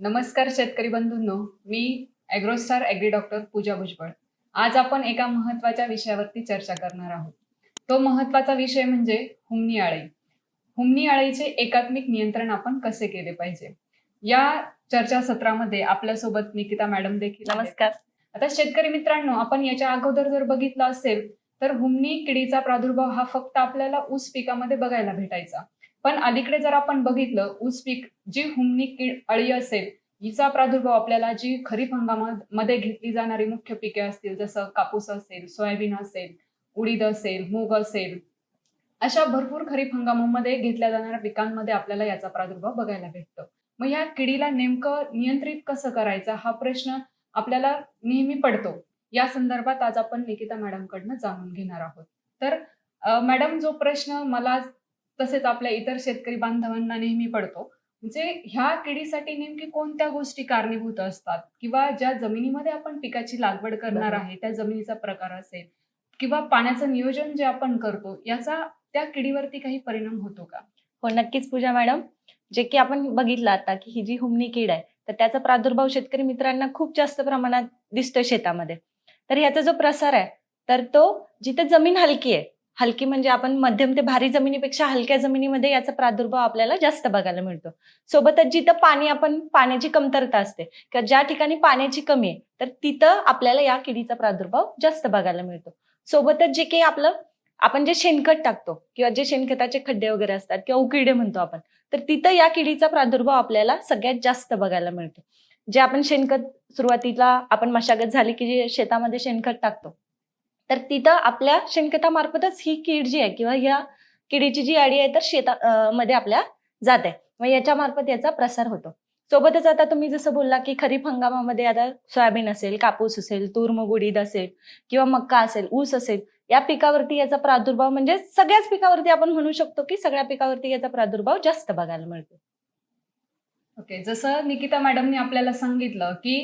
नमस्कार शेतकरी बंधूंनो मी AgroStar agri doctor Pooja Bhujbal. आज आपण एका महत्त्वाच्या विषयावरती चर्चा करणार आहोत. तो महत्त्वाचा विषय म्हणजे हुमणी आळी. हुमणी आळीचे एकात्मिक नियंत्रण आपण कसे केले पाहिजे? या चर्चासत्रामध्ये आपल्यासोबत निकिता मॅडम देखील. नमस्कार. आता शेतकरी मित्रांनो आपण याच्या अगोदर जर बघितलं असेल तर हुमणी किडीचा प्रादुर्भाव हा फक्त आपल्याला ऊस पिकामध्ये बघायला भेटायचा. पण अलीकडे जर आपण बघितलं ऊस पीक जी हुमणी कीड अळी असेल हिचा प्रादुर्भाव आपल्याला जी खरीप हंगामामध्ये घेतली जाणारी मुख्य पिके असतील जसं कापूस असेल सोयाबीन असेल उडीद असेल मूग असेल अशा भरपूर खरीप हंगामामध्ये घेतल्या जाणाऱ्या पिकांमध्ये आपल्याला याचा प्रादुर्भाव बघायला भेटतो. मग या किडीला नेमकं नियंत्रित कसं करायचं हा प्रश्न आपल्याला नेहमी पडतो. या संदर्भात आज आपण निकिता मॅडमकडनं जाणून घेणार आहोत. तर मॅडम जो प्रश्न मला तसेच आपल्या इतर शेतकरी बांधवांना नेहमी पडतो. म्हणजे ह्या किडीसाठी नेमकी कोणत्या गोष्टी कारणीभूत असतात? किंवा ज्या जमिनीमध्ये आपण पिकाची लागवड करणार. आहे त्या जमिनीचा प्रकार असेल किंवा पाण्याचं नियोजन जे आपण करतो याचा त्या किडीवरती काही परिणाम होतो का? हो नक्कीच पूजा मॅडम. जे की आपण बघितलं आता की ही जी हुमणी कीड आहे तर त्याचा प्रादुर्भाव शेतकरी मित्रांना खूप जास्त प्रमाणात दिसतोय शेतामध्ये. तर याचा जो प्रसार आहे तर तो जिथे जमीन हलकी आहे हलकी म्हणजे आपण मध्यम ते भारी जमिनीपेक्षा हलक्या जमिनीमध्ये याचा प्रादुर्भाव आपल्याला जास्त बघायला मिळतो. सोबतच जिथं पाणी आपण पाण्याची कमतरता असते किंवा ज्या ठिकाणी पाण्याची कमी आहे तर तिथं आपल्याला या किडीचा प्रादुर्भाव जास्त बघायला मिळतो. सोबतच जे काही आपलं आपण जे शेणखत टाकतो किंवा जे शेणखताचे खड्डे वगैरे असतात किंवा उकिडे म्हणतो आपण तर तिथं या किडीचा प्रादुर्भाव आपल्याला सगळ्यात जास्त बघायला मिळतो. जे आपण शेणखत सुरुवातीला आपण मशागत झाली की जे शेतामध्ये शेणखत टाकतो तर तिथं आपल्या शेणखतामार्फतच ही कीड जी आहे किंवा या किडीची जी आडी आहे तर शेता मध्ये आपल्या जाते. मग याच्या मार्फत याचा प्रसार होतो. सोबतच आता तुम्ही जसं बोलला की खरीप हंगामामध्ये आता सोयाबीन असेल कापूस असेल तूर मूग उडीद असेल किंवा मक्का असेल ऊस असेल या पिकावरती याचा प्रादुर्भाव म्हणजे सगळ्याच पिकावरती आपण म्हणू शकतो की सगळ्या पिकावरती याचा प्रादुर्भाव जास्त बघायला मिळतो. ओके जसं निकिता मॅडमने आपल्याला सांगितलं की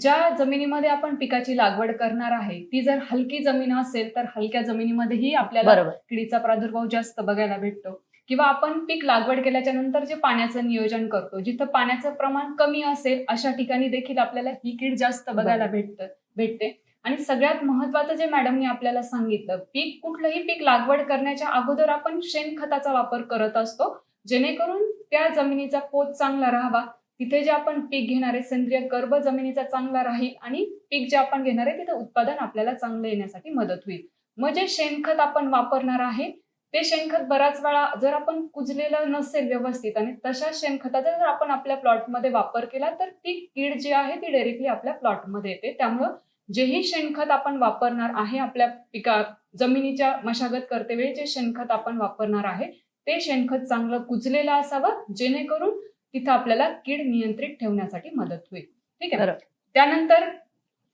ज्या जमिनीमध्ये आपण पिकाची लागवड करणार आहे ती जर हलकी जमीन असेल तर हलक्या जमिनीमध्येही आपल्याला किडीचा प्रादुर्भाव जास्त बघायला भेटतो. किंवा आपण पीक लागवड केल्याच्यानंतर जे पाण्याचं नियोजन करतो जिथं पाण्याचं प्रमाण कमी असेल अशा ठिकाणी देखील आपल्याला ही कीड जास्त बघायला भेटत भेटते. आणि सगळ्यात महत्वाचं जे मॅडमनी आपल्याला सांगितलं पीक कुठलंही पीक लागवड करण्याच्या अगोदर आपण शेणखताचा वापर करत असतो जेणेकरून त्या जमिनीचा पोत चांगला राहावा. तिथे जे आपण पीक घेणार आहे सेंद्रिय गर्भ जमिनीचा चांगला राहील आणि पीक जे आपण घेणार आहे तिथे उत्पादन आपल्याला चांगलं येण्यासाठी मदत होईल. मग जे शेणखत आपण वापरणार आहे ते शेणखत बराच वेळा जर आपण कुजलेलं नसेल व्यवस्थित आणि तशा शेणखताचा जर आपण आपल्या प्लॉटमध्ये वापर केला तर ती कीड जी आहे ती डायरेक्टली आपल्या प्लॉटमध्ये येते. त्यामुळं जेही शेणखत आपण वापरणार आहे आपल्या पिका जमिनीच्या मशागत करते वेळी जे शेणखत आपण वापरणार आहे ते शेणखत चांगलं कुजलेलं असावं जेणेकरून तिथं आपल्याला कीड नियंत्रित ठेवण्यासाठी मदत होईल. ठीक आहे. त्यानंतर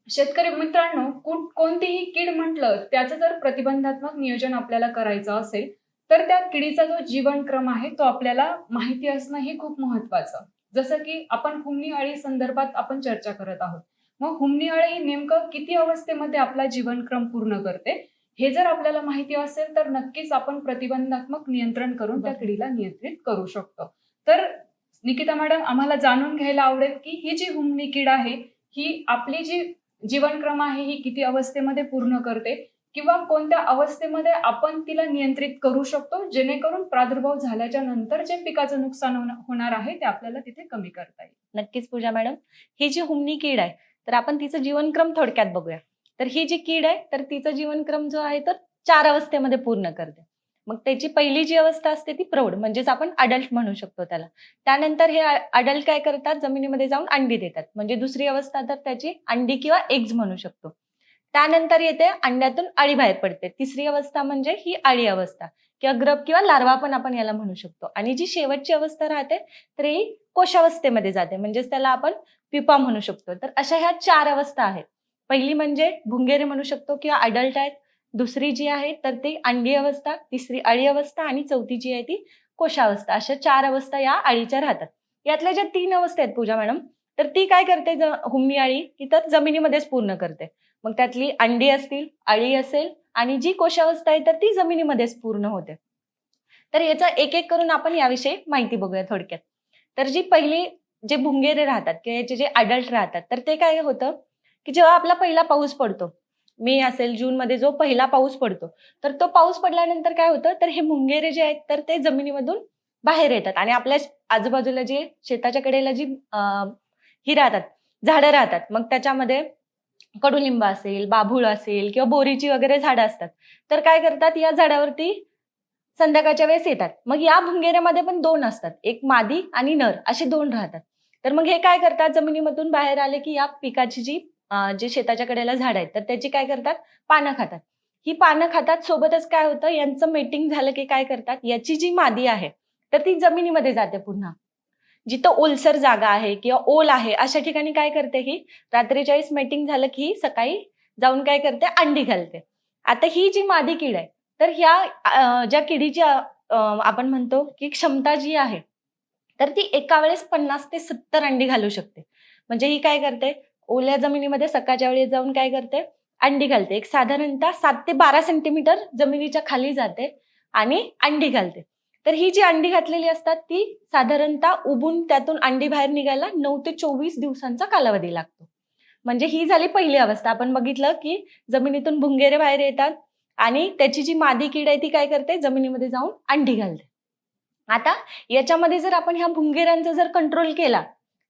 शेतकरी मित्रांनो कुठ कोणतीही कीड म्हटलं त्याचं जर प्रतिबंधात्मक नियोजन आपल्याला करायचं असेल तर त्या किडीचा जो जीवनक्रम आहे तो आपल्याला माहिती असणं हे खूप महत्वाचं. जसं की आपण हुमणी अळी संदर्भात आपण चर्चा करत आहोत. मग हुमणी अळी नेमकं किती अवस्थेमध्ये आपला जीवनक्रम पूर्ण करते हे जर आपल्याला माहिती असेल तर नक्कीच आपण प्रतिबंधात्मक नियंत्रण करून त्या. किडीला नियंत्रित करू शकतो. तर निकिता मॅडम आम्हाला जाणून घ्यायला आवडेल की ही जी हुमणी कीड आहे ही आपली जी जीवनक्रम आहे ही किती अवस्थेमध्ये पूर्ण करते किंवा कोणत्या अवस्थेमध्ये आपण तिला नियंत्रित करू शकतो जेणेकरून प्रादुर्भाव झाल्याच्यानंतर जे पिकाचं नुकसान होणार आहे ते आपल्याला तिथे कमी करता येईल. नक्कीच पूजा मॅडम. ही जी हुमणी कीड आहे तर आपण तिचं जीवनक्रम थोडक्यात बघूया. तर ही जी कीड आहे तर तिचा जीवनक्रम जो आहे तर चार अवस्थेमध्ये पूर्ण करते. मग त्याची पहिली जी अवस्था असते ती प्रौढ म्हणजेच आपण अडल्ट म्हणू शकतो त्याला. त्यानंतर हे अडल्ट काय करतात? जमिनीमध्ये जाऊन अंडी देतात. म्हणजे दुसरी अवस्था तर त्याची अंडी किंवा एग्ज म्हणू शकतो. त्यानंतर येते अंड्यातून अळी बाहेर पडते. तिसरी अवस्था म्हणजे ही अळी अवस्था किंवा ग्रब किंवा लार्वा पण आपण याला म्हणू शकतो. आणि जी शेवटची अवस्था राहते तर ही कोशावस्थेमध्ये जाते. म्हणजेच त्याला आपण पिपा म्हणू शकतो. तर अशा ह्या चार अवस्था आहेत. पहिली म्हणजे भुंगेरी म्हणू शकतो किंवा अडल्ट आहेत. दुसरी जी आहे तर ती अंडी अवस्था तिसरी अळी अवस्था आणि चौथी जी आहे ती कोशावस्था. अशा चार अवस्था या अळीच्या राहतात. यातल्या ज्या तीन अवस्था आहेत पूजा मॅडम तर ती काय करते? हुम्मी अळी ती तर जमिनीमध्येच पूर्ण करते. मग त्यातली अंडी असतील अळी असेल आणि जी कोशावस्था आहे तर ती जमिनीमध्येच पूर्ण होते. तर याचा एक एक करून आपण याविषयी माहिती बघूया थोडक्यात. तर जी पहिली जे भुंगेरे राहतात किंवा याचे जे अडल्ट राहतात तर ते काय होतं? की जेव्हा आपला पहिला पाऊस पडतो मे असेल जून मध्ये जो पहिला पाऊस पडतो तर तो पाऊस पडल्यानंतर काय होतं? तर हे मुंगेरे जे आहेत तर ते जमिनीमधून बाहेर येतात आणि आपल्या आजूबाजूला जे शेताच्या कडेला जी ही राहतात झाडं राहतात मग त्याच्यामध्ये कडुलिंब असेल बाभूळ असेल किंवा बोरीची वगैरे झाडं असतात तर काय करतात? या झाडावरती संध्याकाळच्या वेळेस येतात. मग या भुंगेऱ्यामध्ये पण दोन असतात एक मादी आणि नर असे दोन राहतात. तर मग हे काय करतात? जमिनीमधून बाहेर आले की या पिकाची जी जे शेताच्या कडेला झाड आहेत तर त्याची काय करतात? पानं खातात. ही पानं खातात सोबतच काय होतं? यांचं मेटिंग झालं की काय करतात? याची जी मादी आहे तर ती जमिनीमध्ये जाते पुन्हा. जिथं ओलसर जागा आहे किंवा ओल आहे अशा ठिकाणी काय करते ही? रात्रीच्या वेळेस मेटिंग झालं की सकाळी जाऊन काय करते? अंडी घालते. आता ही जी मादी किड आहे तर ह्या ज्या किडीची आपण म्हणतो की क्षमता जी आहे तर ती एका वेळेस पन्नास ते सत्तर अंडी घालू शकते. म्हणजे ही काय करते? ओल्या जमिनीमध्ये सकाळच्या वेळी जाऊन काय करते? अंडी घालते. एक साधारणतः सात ते बारा सेंटीमीटर जमिनीच्या खाली जाते आणि अंडी घालते. तर ही जी अंडी घातलेली असतात ती साधारणतः उबून त्यातून अंडी बाहेर निघायला नऊ ते चोवीस दिवसांचा कालावधी लागतो. म्हणजे ही झाली पहिली अवस्था. आपण बघितलं की जमिनीतून भुंगेरे बाहेर येतात आणि त्याची जी मादी कीड आहे ती काय करते? जमिनीमध्ये जाऊन अंडी घालते. आता याच्यामध्ये जर आपण ह्या भुंगेऱ्यांचा जर कंट्रोल केला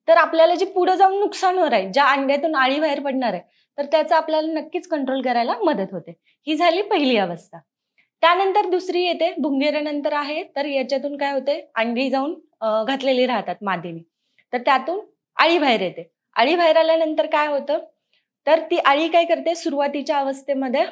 तर आपल्याला जे पुढे जाऊन नुकसान होणार आहे ज्या अंड्यातून आळी बाहेर पडणार आहे तर त्याचा आपल्याला नक्कीच कंट्रोल करायला मदत होते. ही झाली पहिली अवस्था. त्यानंतर दुसरी येते भुंगेऱ्यानंतर आहे तर याच्यातून काय होते अंडी जाऊन घातलेली राहतात मादीने. तर त्यातून आळी बाहेर येते. आळी बाहेर आल्यानंतर काय होतं तर ती आळी काय करते सुरुवातीच्या अवस्थेमध्ये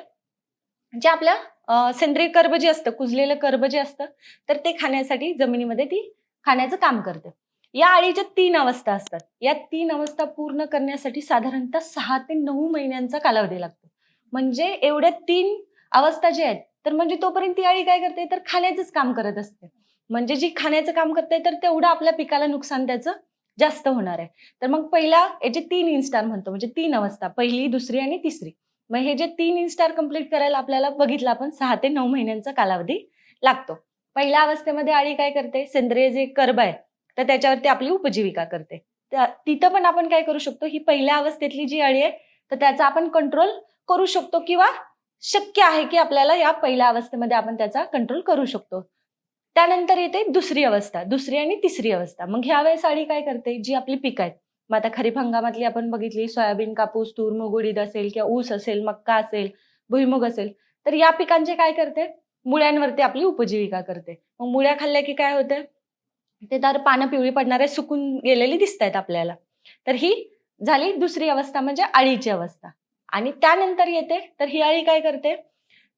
जे आपल्या सेंद्रिय कर्ब जे असतं कुजलेलं कर्ब जे असतं तर ते खाण्यासाठी जमिनीमध्ये ती खाण्याचं काम करते. या अळीच्या तीन अवस्था असतात. या तीन अवस्था पूर्ण करण्यासाठी साधारणतः सहा ते नऊ महिन्यांचा कालावधी लागतो. म्हणजे एवढ्या तीन अवस्था ज्या आहेत तर म्हणजे तोपर्यंत ती अळी काय करते? तर खाण्याचंच काम करत असते. म्हणजे जी खाण्याचं काम करते तर तेवढं आपल्या पिकाला नुकसान त्याचं जास्त होणार आहे. तर मग पहिला याचे तीन इन्स्टार म्हणतो. म्हणजे तीन अवस्था पहिली दुसरी आणि तिसरी. मग हे जे तीन इन्स्टार कंप्लीट करायला आपल्याला बघितलं आपण सहा ते नऊ महिन्यांचा कालावधी लागतो. पहिल्या अवस्थेमध्ये आळी काय करते? सेंद्रिय जे कर्ब आहे तर त्याच्यावरती आपली उपजीविका करते. तिथं पण आपण काय करू शकतो ही पहिल्या अवस्थेतली जी अळी आहे तर त्याचा आपण कंट्रोल करू शकतो किंवा शक्य आहे की आपल्याला या पहिल्या अवस्थेमध्ये आपण त्याचा कंट्रोल करू शकतो. त्यानंतर येते दुसरी अवस्था दुसरी आणि तिसरी अवस्था. मग ह्या वेळेस काय करते? जी आपली पिकं आहेत. मग आता खरीप हंगामातली आपण बघितली सोयाबीन कापूस तूर मूग उडीद असेल किंवा ऊस असेल मक्का असेल भुईमुग असेल तर या पिकांचे काय करते? मुळ्यांवरती आपली उपजीविका करते. मग मुळ्या खाल्ल्या की काय होतं? ते तर पानं पिवळी पडणारे सुकून गेलेली दिसत आहेत आपल्याला. तर ही झाली दुसरी अवस्था म्हणजे अळीची अवस्था. आणि त्यानंतर येते तर ही अळी काय करते?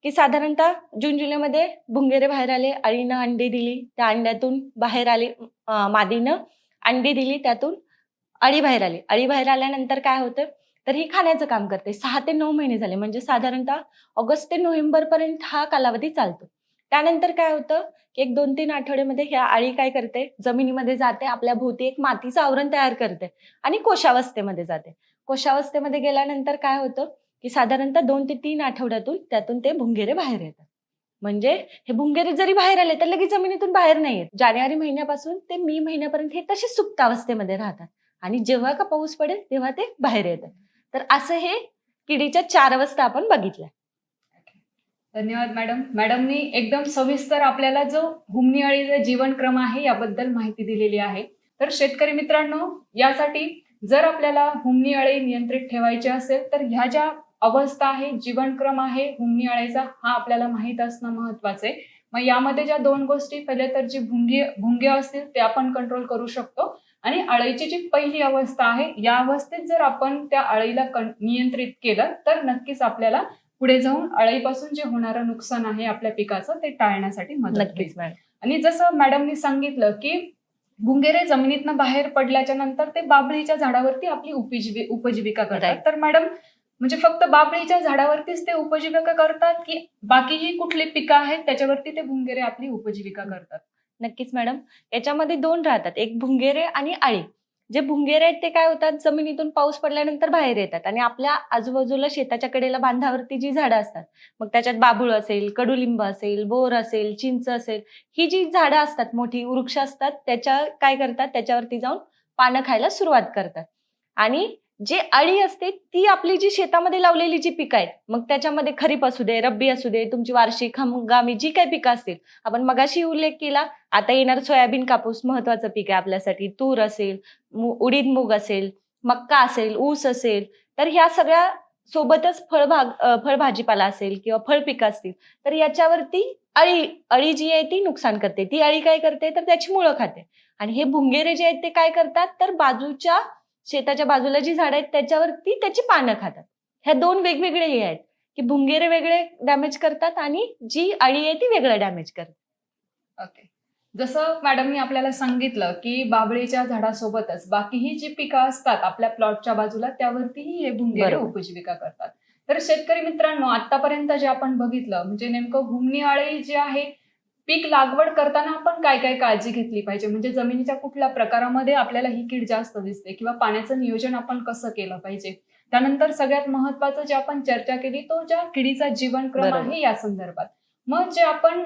की साधारणतः जून जुलैमध्ये भुंगेरे बाहेर आले अळीनं अंडी दिली त्या अंड्यातून बाहेर आली मादीनं अंडी दिली त्यातून अळी बाहेर आली. अळी बाहेर आल्यानंतर काय होतं? तर ही खाण्याचं काम करते. सहा ते नऊ महिने झाले. म्हणजे साधारणतः ऑगस्ट ते नोव्हेंबर पर्यंत हा कालावधी चालतो. त्यानंतर काय होतं की एक दोन तीन आठवड्यामध्ये ह्या आळी काय करते? जमिनीमध्ये जाते आपल्या भोवती एक मातीचं आवरण तयार करते आणि कोशावस्थेमध्ये जाते. कोशावस्थेमध्ये गेल्यानंतर काय होतं की साधारणतः दोन ते तीन आठवड्यातून त्यातून ते भुंगेरे बाहेर येतात. म्हणजे हे भुंगेरे जरी बाहेर आले तर लगेच जमिनीतून बाहेर नाही येत. जानेवारी महिन्यापासून ते मे महिन्यापर्यंत हे तसेच सुप्त अवस्थेमध्ये राहतात. आणि जेव्हा का पाऊस पडेल तेव्हा ते बाहेर येतात. तर असं हे किडीच्या चार अवस्था आपण बघितल्या. धन्यवाद मॅडम मॅडमनी एकदम सविस्तर आपल्याला जो हुमणी जीवनक्रम आहे याबद्दल माहिती दिलेली आहे. तर शेतकरी मित्रांनो यासाठी जर आपल्याला हुमणी अळी नियंत्रित ठेवायची असेल तर ह्या ज्या अवस्था आहे जीवनक्रम आहे हुमणी हा आपल्याला माहीत असणं महत्वाचं आहे. मग यामध्ये ज्या दोन गोष्टी पहिले तर जी भुंगी भुंगे असतील ते आपण कंट्रोल करू शकतो. आणि अळीची जी पहिली अवस्था आहे या अवस्थेत जर आपण त्या अळीला नियंत्रित केलं तर नक्कीच आपल्याला पुढे जाऊन अळीपासून जे होणारं नुकसान आहे आपल्या पिकाचं ते टाळण्यासाठी मदत होईल. आणि जसं मॅडमनी सांगितलं की भुंगेरे जमिनीतनं बाहेर पडल्याच्या नंतर ते बाबळीच्या झाडावरती आपली उपजीवी उपजीविका करतात. तर मॅडम म्हणजे फक्त बाबळीच्या झाडावरतीच ते उपजीविका करतात की बाकीही कुठली पिकं आहेत त्याच्यावरती ते भुंगेरे आपली उपजीविका करतात? नक्कीच मॅडम. याच्यामध्ये दोन राहतात. एक भुंगेरे आणि आळी जे भुंगेर आहेत ते काय होतात? जमिनीतून पाऊस पडल्यानंतर बाहेर येतात आणि आपल्या आजूबाजूला शेताच्या कडेला बांधावरती जी झाडं असतात मग त्याच्यात बाभूळ असेल कडुलिंब असेल बोर असेल चिंच असेल ही जी झाडं असतात मोठी वृक्ष असतात त्याच्या काय करतात? त्याच्यावरती जाऊन पानं खायला सुरुवात करतात. आणि जे अळी असते ती आपली जी शेतामध्ये लावलेली जी पिकं आहेत मग त्याच्यामध्ये खरीप असू दे रब्बी असू दे तुमची वार्षिक हंगामी जी काही पिकं असतील आपण मगाशी उल्लेख केला आता येणार सोयाबीन कापूस महत्वाचं पीक आहे आपल्यासाठी तूर असेल उडीद मूग असेल मक्का असेल ऊस असेल तर ह्या सगळ्या सोबतच फळभाग फळभाजीपाला असेल किंवा फळ पिकं असतील तर याच्यावरती अळी अळी जी आहे ती नुकसान करते. ती अळी काय करते? तर त्याची मुळं खाते. आणि हे भुंगेरे जे आहेत ते काय करतात? तर बाजूच्या शेताच्या बाजूला जी झाडं आहेत त्याच्यावरती त्याची पानं खातात. ह्या दोन वेगवेगळे हे आहेत की भुंगेरे वेगळे डॅमेज करतात आणि जी अळी आहे ती वेगळं डॅमेज करतात ओके जसं मॅडमनी आपल्याला सांगितलं की बाबळीच्या झाडासोबतच बाकीही जी पिकं असतात आपल्या प्लॉटच्या बाजूला त्यावरतीही हे भुंगेरे. उपजीविका करतात. तर शेतकरी मित्रांनो आतापर्यंत जे आपण बघितलं म्हणजे नेमकं घुमणी आळी जी आहे पीक लागवड करताना आपण काय काय काळजी घेतली पाहिजे? म्हणजे जमिनीच्या कुठल्या प्रकारामध्ये आपल्याला ही कीड जास्त दिसते किंवा पाण्याचं नियोजन आपण कसं केलं पाहिजे? त्यानंतर सगळ्यात महत्वाचं जे आपण चर्चा केली तो ज्या किडीचा जीवनक्रम. आहे या संदर्भात. मग जे आपण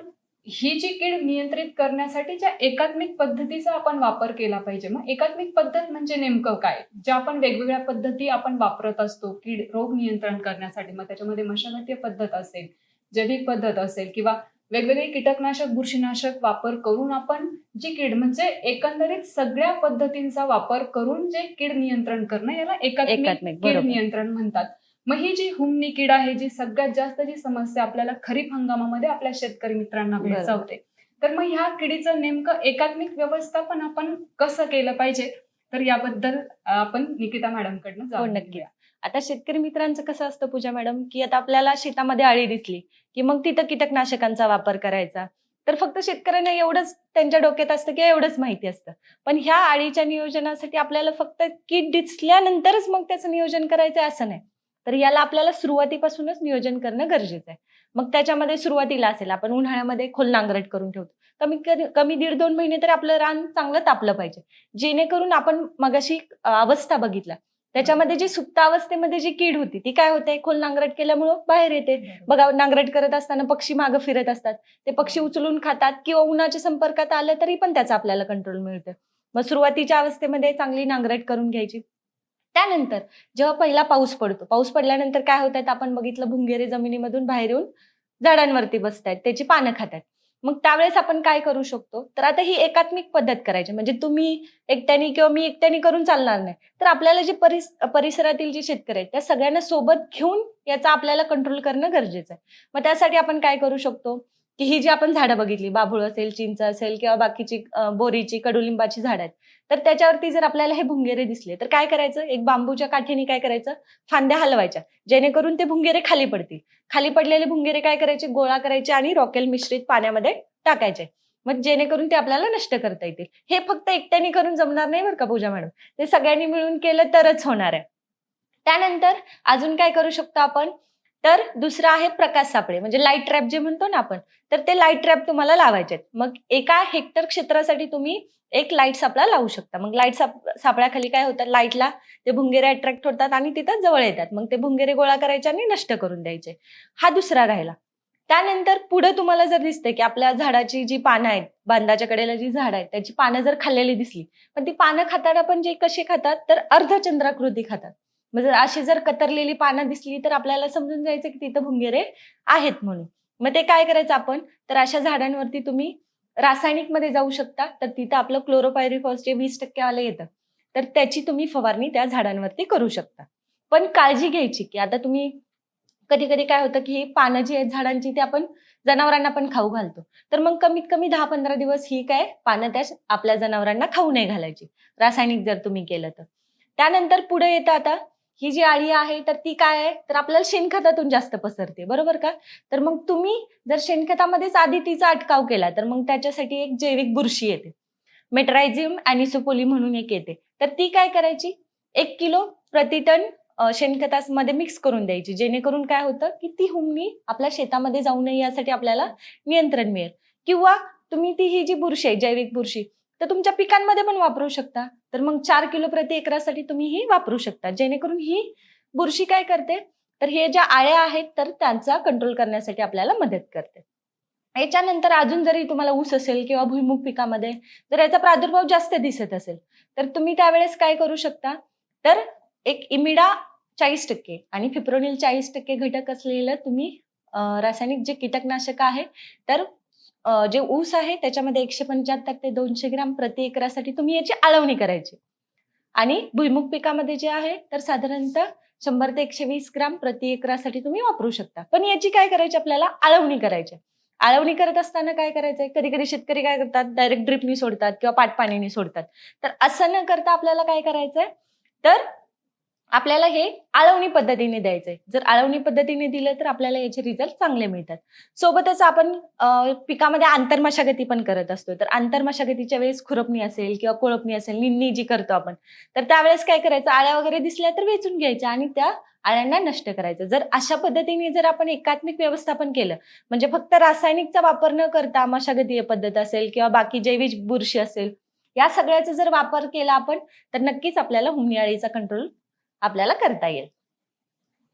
ही जी कीड नियंत्रित करण्यासाठी ज्या एकात्मिक पद्धतीचा आपण वापर केला पाहिजे मग एकात्मिक पद्धत म्हणजे नेमकं काय? ज्या आपण वेगवेगळ्या पद्धती आपण वापरत असतो कीड रोग नियंत्रण करण्यासाठी मग त्याच्यामध्ये मशागतीय पद्धत असेल जैविक पद्धत असेल किंवा वेगवेगळे कीटकनाशक बुरशीनाशक वापर करून आपण जी कीड म्हणजे एकंदरीत सगळ्या पद्धतींचा वापर करून जे कीड नियंत्रण करणं याला एकात्मिक कीड नियंत्रण म्हणतात. मग ही जी हुमणी कीड आहे जी सगळ्यात जास्त जी समस्या आपल्याला खरीप हंगामामध्ये आपल्या शेतकरी मित्रांना. भेडसावते. तर मग ह्या किडीचं नेमकं एकात्मिक व्यवस्थापन आपण कसं केलं पाहिजे? तर याबद्दल आपण निकिता मॅडमकडनं हो जाणून नक्कीच. घेऊया. आता शेतकरी मित्रांचं कसं असतं पूजा मॅडम की आता आपल्याला शेतामध्ये अळी दिसली की मग तिथं कीटकनाशकांचा वापर करायचा. तर फक्त शेतकऱ्यांना एवढंच त्यांच्या डोक्यात असतं किंवा एवढंच माहिती असतं. पण ह्या अळीच्या नियोजनासाठी आपल्याला फक्त कीट दिसल्यानंतरच मग त्याचं नियोजन करायचं असं नाही. तर याला आपल्याला सुरुवातीपासूनच नियोजन करणं गरजेचं आहे. मग त्याच्यामध्ये सुरुवातीला असेल आपण उन्हाळ्यामध्ये खोल नांगरट करून ठेवतो. कमी कमी दीड दोन महिने तर आपलं रान चांगलं तापलं पाहिजे. जेणेकरून आपण मगाशी अवस्था बघितला त्याच्यामध्ये जी सुप्त अवस्थेमध्ये जी कीड होती ती काय होते? खोल नांगरट केल्यामुळं बाहेर येते. बघा नांगरट करत असताना पक्षी मागं फिरत असतात. ते पक्षी उचलून खातात किंवा उन्हाच्या संपर्कात आलं तरी पण त्याचा आपल्याला कंट्रोल मिळतं मग सुरुवातीच्या अवस्थेमध्ये चांगली नांगरट करून घ्यायची. त्यानंतर जेव्हा पहिला पाऊस पडतो पाऊस पडल्यानंतर काय होत आहेत आपण बघितलं भुंगेरे जमिनीमधून बाहेर येऊन झाडांवरती बसतायत. त्याची पानं खातात. मग त्यावेळेस आपण काय करू शकतो? तर आता ही एकात्मिक पद्धत करायची. म्हणजे तुम्ही एकट्याने किंवा मी एकट्याने करून चालणार नाही. तर आपल्याला जे परिस परिसरातील जे शेतकरी आहेत त्या सगळ्यांना सोबत घेऊन याचा आपल्याला कंट्रोल करणं गरजेचं आहे. मग त्यासाठी आपण काय करू शकतो? की ही जी आपण झाडं बघितली बाभूळ असेल चिंच असेल किंवा बाकीची बोरीची कडुलिंबाची झाडं आहेत तर त्याच्यावरती जर आपल्याला हे भुंगेरे दिसले तर काय करायचं? एक बांबूच्या काठीने काय करायचं? फांद्या हलवायच्या जेणेकरून ते भुंगेरे खाली पडतील. खाली पडलेले भुंगेरे काय करायचे? गोळा करायचे आणि रॉकेल मिश्रित पाण्यामध्ये टाकायचे. मग जेणेकरून ते आपल्याला नष्ट करता येतील. हे फक्त एकट्याने करून जमणार नाही बरं का पूजा मॅडम. ते सगळ्यांनी मिळून केलं तरच होणार आहे. त्यानंतर अजून काय करू शकतो आपण? तर दुसरं आहे प्रकाश सापळे म्हणजे लाइट ट्रॅप जे म्हणतो ना आपण तर ते लाइट ट्रॅप तुम्हाला लावायचे आहेत. मग एका हेक्टर क्षेत्रासाठी तुम्ही एक लाइट सापळा लावू शकता. मग लाइट साप सापळ्याखाली काय होतात लाईटला ते भुंगेरे अट्रॅक्ट होतात आणि तिथं जवळ येतात. मग ते भुंगेरे गोळा करायचे आणि नष्ट करून द्यायचे. हा दुसरा राहिला. त्यानंतर पुढे तुम्हाला जर दिसते की आपल्या झाडाची जी पानं आहेत बांधाच्या कडेला जी झाड आहेत त्याची पानं जर खाल्लेली दिसली पण ती पानं खाताना पण जे कशी खातात? तर अर्धचंद्राकृती खातात. मग जर अशी जर कतरलेली पानं दिसली तर आपल्याला समजून जायचं की तिथं भुंगेरे आहेत म्हणून. मग ते काय करायचं आपण? तर अशा झाडांवरती तुम्ही रासायनिकमध्ये जाऊ शकता तर तिथं आपलं क्लोरोपायरिफॉस जे वीस टक्केवालं येतं तर त्याची तुम्ही फवारणी त्या झाडांवरती करू शकता. पण काळजी घ्यायची की आता तुम्ही कधी कधी काय होतं की ही पानं जी आहेत झाडांची ती आपण जनावरांना पण खाऊ घालतो. तर मग कमीत कमी दहा पंधरा दिवस ही काय पानं त्या आपल्या जनावरांना खाऊ नाही घालायची रासायनिक जर तुम्ही केलं तर. त्यानंतर पुढे येतं आता ही जी आळी आहे तर ती काय आहे? तर आपल्याला शेणखतातून जास्त पसरते बरोबर का? तर मग तुम्ही जर शेणखतामध्येच आधी तिचा अटकाव केला तर मग त्याच्यासाठी एक जैविक बुरशी येते. मेट्रायझियम अॅनिसोपोली म्हणून एक येते. तर ती काय करायची? एक किलो प्रतिटन शेणखतामध्ये मिक्स करून द्यायची जेणेकरून काय होतं की ती हुमणी आपल्या शेतामध्ये जाऊ नये यासाठी आपल्याला नियंत्रण मिळेल. किंवा तुम्ही ती ही जी बुरशी आहे जैविक बुरशी तर तुमच्या पिकांमध्ये पण वापरू शकता. तर मग चार किलो प्रति एकरासाठी तुम्ही ही वापरू शकता. जेणेकरून ही बुरशी काय करते? तर हे ज्या आळ्या आहेत तर त्यांचा कंट्रोल करण्यासाठी आपल्याला मदत करते. याच्यानंतर अजून जरी तुम्हाला ऊस असेल किंवा भुईमुग पिकामध्ये जर याचा प्रादुर्भाव जास्त दिसत असेल तर तुम्ही त्यावेळेस काय करू शकता? तर एक इमिडा चाळीस टक्के आणि फिप्रोनिल चाळीस टक्के घटक असलेलं तुम्ही रासायनिक जे कीटकनाशक आहे तर जे ऊस आहे त्याच्यामध्ये एकशे पंच्याहत्तर ते दोनशे ग्राम प्रति एकरासाठी तुम्ही याची आळवणी करायची. आणि भुईमुग पिकामध्ये जे आहे तर साधारणतः शंभर ते एकशे वीस ग्राम प्रति एकरासाठी तुम्ही वापरू शकता. पण याची काय करायची आपल्याला? आळवणी करायची आळवणी करत असताना काय करायचंय कधी कधी शेतकरी काय करतात? डायरेक्ट ड्रिपनी सोडतात किंवा पाटपाणीने सोडतात. तर असं न करता आपल्याला काय करायचंय तर आपल्याला हे आळवणी पद्धतीने द्यायचंय. जर आळवणी पद्धतीने दिलं तर आपल्याला याचे रिझल्ट चांगले मिळतात. सोबतच आपण पिकामध्ये आंतरमशागती पण करत असतो. तर आंतरमशागतीच्या वेळेस खुरपणी असेल किंवा कोळपणी असेल निन्नी जी करतो आपण तर त्यावेळेस काय करायचं? आळ्या वगैरे दिसल्या तर वेचून घ्यायच्या आणि त्या आळ्यांना नष्ट करायचं. जर अशा पद्धतीने जर आपण एकात्मिक व्यवस्थापन केलं म्हणजे फक्त रासायनिकचा वापर न करता मशागतीय पद्धत असेल किंवा बाकी जैविक बुरशी असेल या सगळ्याचा जर वापर केला आपण तर नक्कीच आपल्याला हुमणी आळीचा कंट्रोल आपल्याला करता येईल.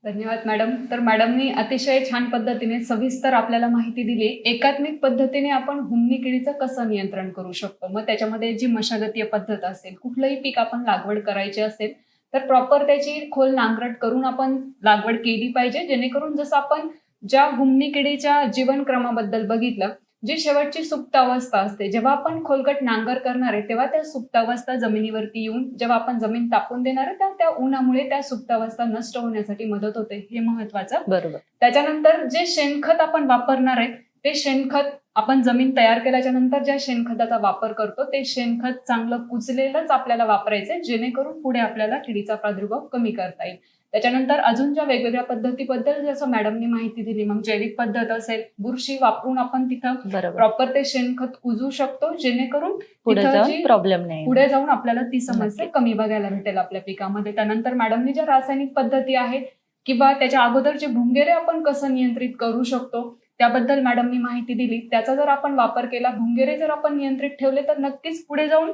धन्यवाद मॅडम. तर मॅडमनी अतिशय छान पद्धतीने सविस्तर आपल्याला माहिती दिली. एकात्मिक पद्धतीने आपण हुमणी किडीचं कसं नियंत्रण करू शकतो? मग त्याच्यामध्ये जी मशागतीय पद्धत असेल कुठलंही पीक आपण लागवड करायची असेल तर प्रॉपर त्याची खोल नांगरट करून आपण लागवड केली पाहिजे. जेणेकरून जसं आपण ज्या हुमणी किडीच्या जीवनक्रमाबद्दल बघितलं जी शेवटची सुप्त अवस्था असते जेव्हा आपण खोलगट नांगर करणार आहे तेव्हा त्या सुप्त अवस्था जमिनीवरती येऊन जेव्हा आपण जमीन तापून देणार आहे त्या त्या उन्हामुळे त्या सुप्त अवस्था नष्ट होण्यासाठी मदत होते हे महत्वाचं बरोबर. त्याच्यानंतर जे शेणखत आपण वापरणार आहे ते शेणखत आपण जमीन तयार केल्याच्यानंतर ज्या शेणखताचा वापर करतो ते शेणखत चांगलं कुचलेलंच आपल्याला वापरायचंय जेणेकरून पुढे आपल्याला किडीचा प्रादुर्भाव कमी करता येईल. त्याच्यानंतर अजून ज्या वेगवेगळ्या पद्धतीबद्दल जसं मॅडमनी माहिती दिली मग जैविक पद्धत असेल बुरशी वापरून आपण तिथं प्रॉपर ते शेणखत कुजू शकतो जेणेकरून पुढे जाऊन प्रॉब्लेम नाही पुढे जाऊन आपल्याला ती समस्या. कमी बघायला भेटेल आपल्या पिकामध्ये. त्यानंतर मॅडमनी ज्या रासायनिक पद्धती आहेत किंवा त्याच्या अगोदर जे भुंगेरे आपण कसं नियंत्रित करू शकतो त्याबद्दल मॅडमनी माहिती दिली. त्याचा जर आपण वापर केला भुंगेरे जर आपण नियंत्रित ठेवले तर नक्कीच पुढे जाऊन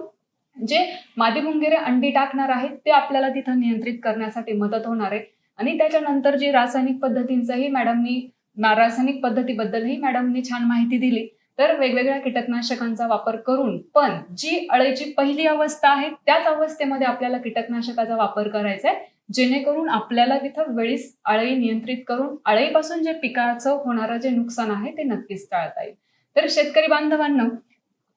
जे मादी मुंगेरे अंडी टाकणार आहेत ते आपल्याला तिथं नियंत्रित करण्यासाठी मदत होणार आहे. आणि त्याच्यानंतर जे रासायनिक पद्धतींचाही मॅडमनी रासायनिक पद्धतीबद्दलही मॅडमनी छान माहिती दिली तर वेगवेगळ्या कीटकनाशकांचा वापर करून पण जी अळेची पहिली अवस्था आहे त्याच अवस्थेमध्ये आपल्याला कीटकनाशकाचा वापर करायचा आहे जेणेकरून आपल्याला तिथं वेळीच अळी नियंत्रित करून अळीपासून जे पिकाचं होणारं जे नुकसान आहे ते नक्कीच टाळता येईल. तर शेतकरी बांधवांना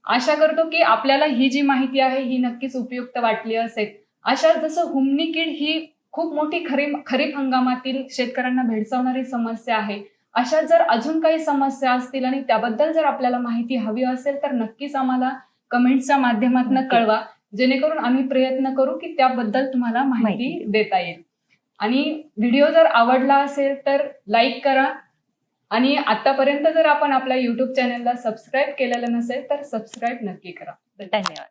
आशा करतो की आपल्याला ही जी माहिती आहे ही नक्कीच उपयुक्त वाटली असेल. अशा जसं हुमणी कीड ही खूप मोठी खरीप खरीप हंगामातील शेतकऱ्यांना भेडसावणारी समस्या आहे. अशा जर अजून काही समस्या असतील आणि त्याबद्दल जर आपल्याला माहिती हवी असेल तर नक्कीच आम्हाला कमेंट्सच्या माध्यमातून. कळवा. जेणेकरून आम्ही प्रयत्न करू की त्याबद्दल तुम्हाला माहिती. देता येईल. आणि व्हिडिओ जर आवडला असेल तर लाईक करा. आणि आतापर्यंत जर आपण आपल्या युट्यूब चॅनलला सबस्क्राईब केलेलं नसेल तर सबस्क्राईब नक्की करा. धन्यवाद.